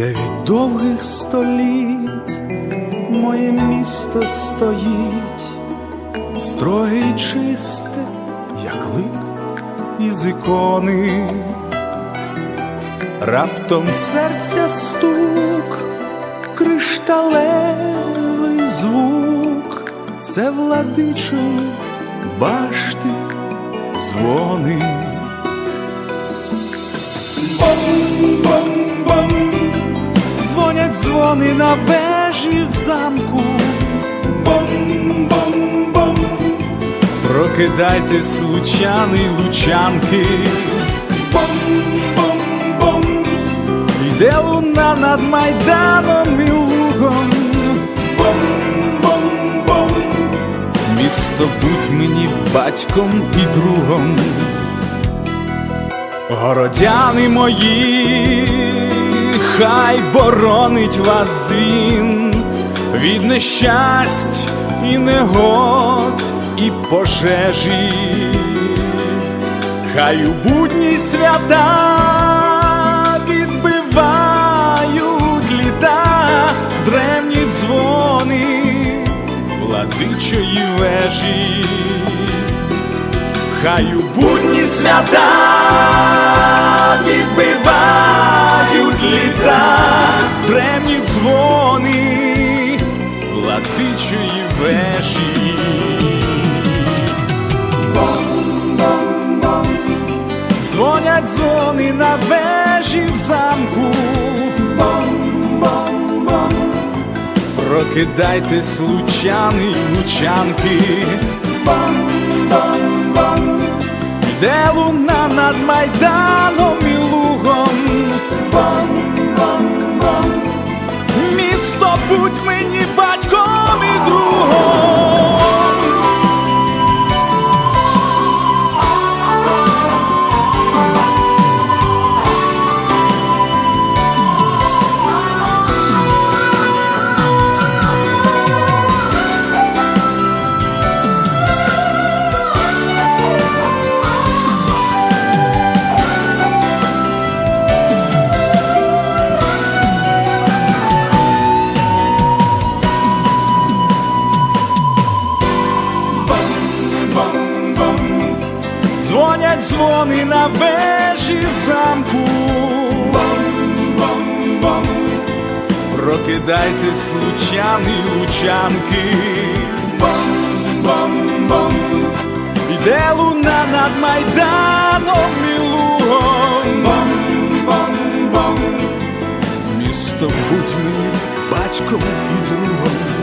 Дев'ять довгих століть моє місто стоїть, строге й чисте, як лик із ікони, раптом серця стук, кришталевий звук, це владичої башти дзвони. Дзвони на вежі в замку. Бом-бом-бом, прокидайтесь, лучани лучанки. Бом-бом-бом, йде луна над майданом і лугом. Бом-бом-бом, місто будь мені батьком і другом. Городяни мої, хай боронить вас дзвін від нещасть і негод і пожежі, хай у будні свята відбивають літа древні дзвони владичої вежі. Хай у будні свята владичої вежі. Дзвонять дзвони на вежі в замку. Бом-бом-бом, Прокидайтесь, лучани лучанки. Бом-бом-бом, Йде луна над майданом дзвони на вежі в замку. Бом-бом-бом. Прокидайтесь, лучани лучанки. Бом-бом-бом. Іде луна над майданом і лугом. Бом-бом-бом. Місто будь мені батьком і другом.